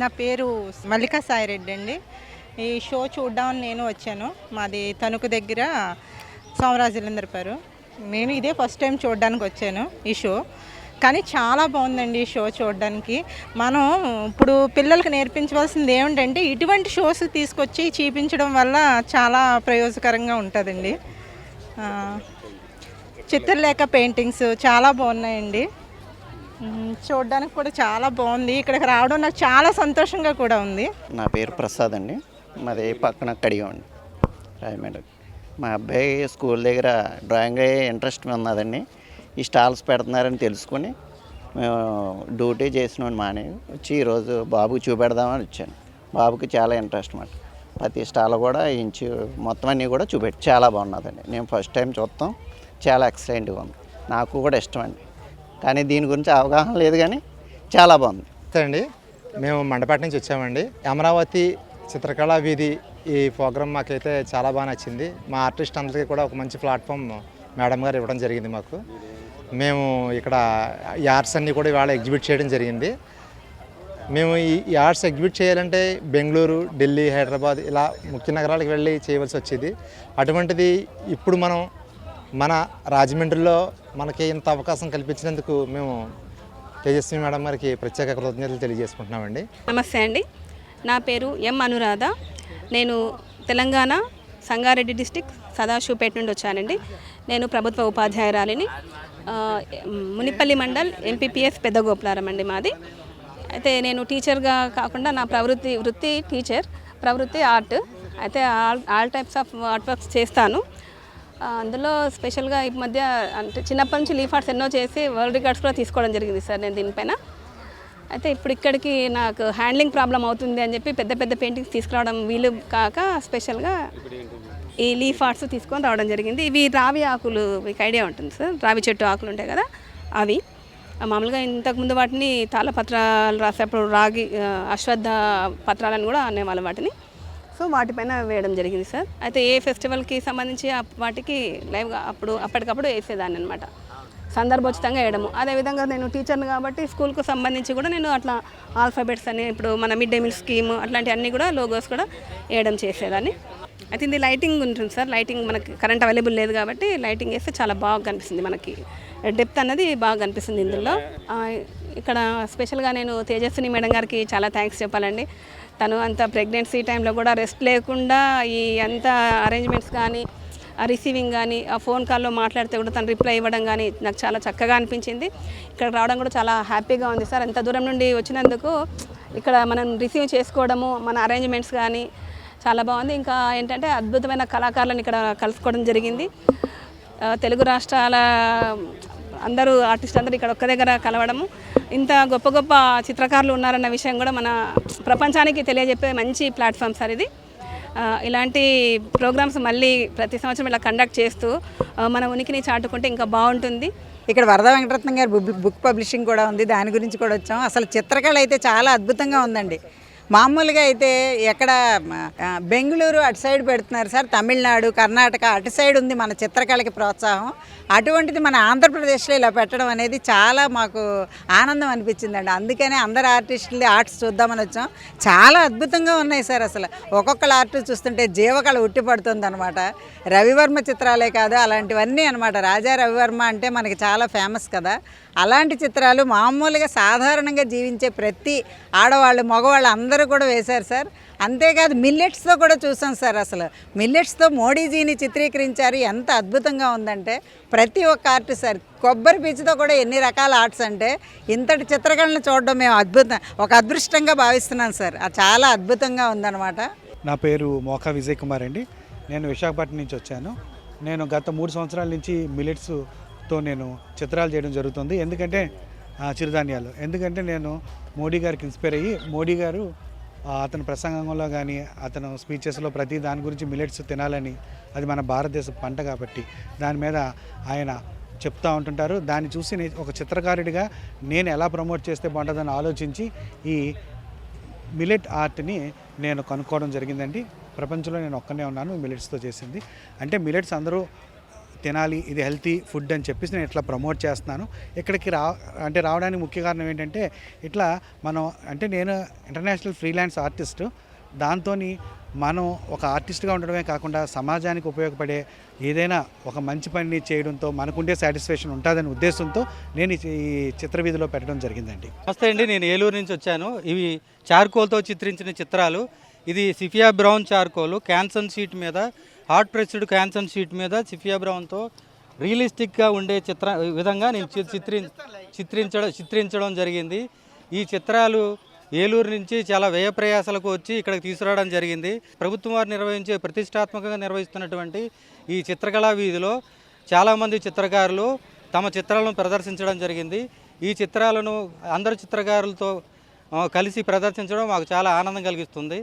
నా పేరు మల్లికా సాయిరెడ్డి అండి ఈ షో చూడడం నేను వచ్చాను. మాది తణుకు దగ్గర సోమరాజులందరిపారు నేను ఇదే ఫస్ట్ టైం చూడడానికి వచ్చాను ఈ షో. కానీ చాలా బాగుందండి ఈ షో చూడడానికి. మనం ఇప్పుడు పిల్లలకు నేర్పించవలసింది ఏమిటంటే ఇటువంటి షోస్ తీసుకొచ్చి చూపించడం వల్ల చాలా ప్రయోజకరంగా ఉంటుందండి. చిత్రలేఖ పెయింటింగ్స్ చాలా బాగున్నాయండి. చూడడానికి కూడా చాలా బాగుంది. ఇక్కడికి రావడం నాకు చాలా సంతోషంగా కూడా ఉంది. నా పేరు ప్రసాద్ అండి. మాది పక్కన కడిగా అండి రాజమండ్రి మా అబ్బాయి స్కూల్ దగ్గర డ్రాయింగ్ ఇంట్రెస్ట్ ఉన్నదండి. ఈ స్టాల్స్ పెడుతున్నారని తెలుసుకొని మేము డ్యూటీ చేసిన మానే వచ్చి ఈరోజు బాబుకి చూపెడదామని వచ్చాను. బాబుకి చాలా ఇంట్రెస్ట్ అనమాట ప్రతి స్టాల్ కూడా ఇంచు మొత్తం అన్నీ కూడా చూపెట్టి చాలా బాగున్నదండి. నేను ఫస్ట్ టైం చూస్తాం చాలా ఎక్సలెంట్గా ఉంది. నాకు కూడా ఇష్టం అండి. కానీ దీని గురించి అవగాహన లేదు కానీ చాలా బాగుంది. అండి మేము మండపేట నుంచి వచ్చామండి. అమరావతి చిత్రకళా వీధి ఈ ప్రోగ్రామ్ మాకైతే చాలా బాగా నచ్చింది. మా ఆర్టిస్ట్ అందరికీ కూడా ఒక మంచి ప్లాట్ఫామ్ మేడం గారు ఇవ్వడం జరిగింది మాకు. మేము ఇక్కడ ఈ ఆర్ట్స్ అన్నీ కూడా ఇవాళ ఎగ్జిబిట్ చేయడం జరిగింది. మేము ఈ ఈ ఆర్ట్స్ ఎగ్జిబిట్ చేయాలంటే బెంగళూరు ఢిల్లీ హైదరాబాద్ ఇలా ముఖ్య నగరాలకు వెళ్ళి చేయవలసి వచ్చేది. అటువంటిది ఇప్పుడు మనం మన రాజమండ్రిలో మనకి ఇంత అవకాశం కల్పించినందుకు మేము తేజస్వి మేడం గారికి ప్రత్యేక కృతజ్ఞతలు తెలియజేసుకుంటున్నామండి. నమస్తే అండి. నా పేరు ఎం అనురాధ. నేను తెలంగాణ సంగారెడ్డి డిస్టిక్ సదాశివపేట నుండి వచ్చానండి. నేను ప్రభుత్వ ఉపాధ్యాయురాలిని. మునిపల్లి మండల్ ఎంపీపీఎస్ పెద్దగోపులారం అండి మాది. అయితే నేను టీచర్గా కాకుండా నా ప్రవృత్తి వృత్తి టీచర్ ప్రవృత్తి ఆర్ట్. అయితే all all types of art works చేస్తాను. అందులో స్పెషల్గా ఈ మధ్య అంటే చిన్నప్పటి నుంచి లీఫ్ ఆర్ట్స్ ఎన్నో చేసి వరల్డ్ రికార్డ్స్ కూడా తీసుకోవడం జరిగింది సార్ నేను దీనిపైన. అయితే ఇప్పుడు ఇక్కడికి నాకు హ్యాండ్లింగ్ ప్రాబ్లం అవుతుంది అని చెప్పి పెద్ద పెద్ద పెయింటింగ్స్ తీసుకురావడం వీలు కాక స్పెషల్గా ఈ లీఫ్ ఆర్ట్స్ తీసుకొని రావడం జరిగింది. ఇవి రావి ఆకులు మీకు ఐడియా ఉంటుంది సార్. రావి చెట్టు ఆకులు ఉంటాయి కదా అవి. మామూలుగా ఇంతకుముందు వాటిని తాళపత్రాలు రాసేప్పుడు రాగి ఆ, అశ్వత్థ పత్రాలను కూడా అనేవాళ్ళు వాటిని. సో వాటిపైన వేయడం జరిగింది సార్. అయితే ఏ ఫెస్టివల్కి సంబంధించి వాటికి లైవ్గా అప్పుడు అప్పటికప్పుడు వేసేదాన్ని అనమాట సందర్భోచితంగా వేయడము. అదేవిధంగా నేను టీచర్ని కాబట్టి స్కూల్కు సంబంధించి కూడా నేను అట్లా ఆల్ఫాబెట్స్ అని ఇప్పుడు మన మిడ్ డే మీల్ స్కీమ్ అట్లాంటివన్నీ కూడా లోగోస్ కూడా వేయడం చేసేదాన్ని. అయితే ఇది లైటింగ్ ఉంటుంది సార్. లైటింగ్ మనకి కరెంట్ అవైలబుల్ లేదు కాబట్టి లైటింగ్ వేస్తే చాలా బాగా కనిపిస్తుంది మనకి. డెప్త్ అన్నది బాగా కనిపిస్తుంది ఇందులో. ఇక్కడ స్పెషల్గా నేను తేజస్విని మేడం గారికి చాలా థ్యాంక్స్ చెప్పాలండి. తను అంత ప్రెగ్నెన్సీ టైంలో కూడా రెస్ట్ లేకుండా ఈ అంత అరేంజ్మెంట్స్ కానీ ఆ రిసీవింగ్ కానీ ఆ ఫోన్ కాల్లో మాట్లాడితే కూడా తను రిప్లై ఇవ్వడం కానీ నాకు చాలా చక్కగా అనిపించింది. ఇక్కడ రావడం కూడా చాలా హ్యాపీగా ఉంది సార్. అంత దూరం నుండి వచ్చినందుకు ఇక్కడ మనం రిసీవ్ చేసుకోవడము మన అరేంజ్మెంట్స్ కానీ చాలా బాగుంది. ఇంకా ఏంటంటే అద్భుతమైన కళాకారులను ఇక్కడ కలుసుకోవడం జరిగింది. తెలుగు రాష్ట్రాల అందరూ ఆర్టిస్ట్ అందరూ ఇక్కడ ఒక్క దగ్గర కలవడము. ఇంత గొప్ప గొప్ప చిత్రకారులు ఉన్నారన్న విషయం కూడా మన ప్రపంచానికి తెలియజెప్పే మంచి ప్లాట్ఫామ్ సార్ ఇది. ఇలాంటి ప్రోగ్రామ్స్ మళ్ళీ ప్రతి సంవత్సరం ఇలా కండక్ట్ చేస్తూ మన ఉనికిని చాటుకుంటే ఇంకా బాగుంటుంది. ఇక్కడ వరద వెంకటరత్నం గారి బుక్ పబ్లిషింగ్ కూడా ఉంది. దాని గురించి కూడా వచ్చాం. అసలు చిత్రకళ అయితే చాలా అద్భుతంగా ఉందండి. మామూలుగా అయితే ఎక్కడ బెంగళూరు అటు సైడ్ పెడుతున్నారు సార్ తమిళనాడు కర్ణాటక అటు సైడ్ ఉంది మన చిత్రకళకి ప్రోత్సాహం. అటువంటిది మన ఆంధ్రప్రదేశ్లో ఇలా పెట్టడం అనేది చాలా మాకు ఆనందం అనిపించిందండి. అందుకనే అందరు ఆర్టిస్టులు ఆర్ట్స్ చూద్దామని వచ్చాం. చాలా అద్భుతంగా ఉన్నాయి సార్ అసలు. ఒక్కొక్కళ్ళ ఆర్ట్ చూస్తుంటే జీవకళ ఉట్టిపడుతుంది అనమాట రవివర్మ చిత్రాలే కాదు అలాంటివన్నీ అనమాట రాజా రవివర్మ అంటే మనకి చాలా ఫేమస్ కదా. అలాంటి చిత్రాలు మామూలుగా సాధారణంగా జీవించే ప్రతి ఆడవాళ్ళు మగవాళ్ళు అందరూ కూడా వేశారు సార్. అంతేకాదు మిల్లెట్స్తో కూడా చూసాం సార్ అసలు. మిల్లెట్స్తో మోడీజీని చిత్రీకరించారు. ఎంత అద్భుతంగా ఉందంటే ప్రతి ఒక్క ఆర్ట్ సార్. కొబ్బరి పీచుతో కూడా ఎన్ని రకాల ఆర్ట్స్ అంటే ఇంతటి చిత్రకళను చూడడం మేము అద్భుతం ఒక అదృష్టంగా భావిస్తున్నాం సార్. అది చాలా అద్భుతంగా ఉందన్నమాట. నా పేరు మోకా విజయ్ కుమార్ అండి. నేను విశాఖపట్నం నుంచి వచ్చాను. నేను గత మూడు సంవత్సరాల నుంచి మిలెట్స్తో నేను చిత్రాలు చేయడం జరుగుతుంది. ఎందుకంటే ఆ, చిరుధాన్యాలు. ఎందుకంటే నేను మోడీ గారికి ఇన్స్పైర్ అయ్యి మోడీ గారు అతని ప్రసంగంలో కానీ అతను స్పీచెస్లో ప్రతి దాని గురించి మిలెట్స్ తినాలని అది మన భారతదేశ పంట కాబట్టి దాని మీద ఆయన చెప్తూ ఉంటుంటారు. దాన్ని చూసి ఒక చిత్రకారుడిగా నేను ఎలా ప్రమోట్ చేస్తే బాగుంటుందని ఆలోచించి ఈ మిలెట్ ఆర్ట్ని నేను కనుక్కోవడం జరిగిందండి. ప్రపంచంలో నేను ఒక్కనే ఉన్నాను మిలెట్స్తో చేసింది. అంటే మిలెట్స్ అందరూ తినాలి ఇది హెల్తీ ఫుడ్ అని చెప్పేసి నేను ఇట్లా ప్రమోట్ చేస్తున్నాను. ఇక్కడికి రా అంటే రావడానికి ముఖ్య కారణం ఏంటంటే ఇట్లా మనం అంటే నేను ఇంటర్నేషనల్ ఫ్రీలాన్స్ ఆర్టిస్టు దాంతో మనం ఒక ఆర్టిస్ట్గా ఉండడమే కాకుండా సమాజానికి ఉపయోగపడే ఏదైనా ఒక మంచి పని చేయడంతో మనకుండే సాటిస్ఫాక్షన్ ఉంటుందనే ఉద్దేశంతో నేను ఈ చిత్ర చిత్రవీధిలో పెట్టడం జరిగిందండి. నమస్తే అండి నేను ఏలూరు నుంచి వచ్చాను. ఇవి చార్కోల్తో చిత్రించిన చిత్రాలు. ఇది sepia brown charcoal Canson sheet మీద హార్ట్ ప్రెస్డ్ క్యాన్సన్ షీట్ మీద సిఫియా బ్రౌన్తో రియలిస్టిక్గా ఉండే చిత్ర విధంగా నేను చి- చిత్రి చిత్రించడం చిత్రించడం జరిగింది. ఈ చిత్రాలు ఏలూరు నుంచి చాలా వ్యయ ప్రయాసాలకు వచ్చి ఇక్కడికి తీసుకురావడం జరిగింది. ప్రభుత్వం వారు నిర్వహించే ప్రతిష్టాత్మకంగా నిర్వహిస్తున్నటువంటి ఈ చిత్రకళా వీధిలో చాలామంది చిత్రకారులు తమ చిత్రాలను ప్రదర్శించడం జరిగింది. ఈ చిత్రాలను అందరు చిత్రకారులతో కలిసి ప్రదర్శించడం మాకు చాలా ఆనందం కలిగిస్తుంది.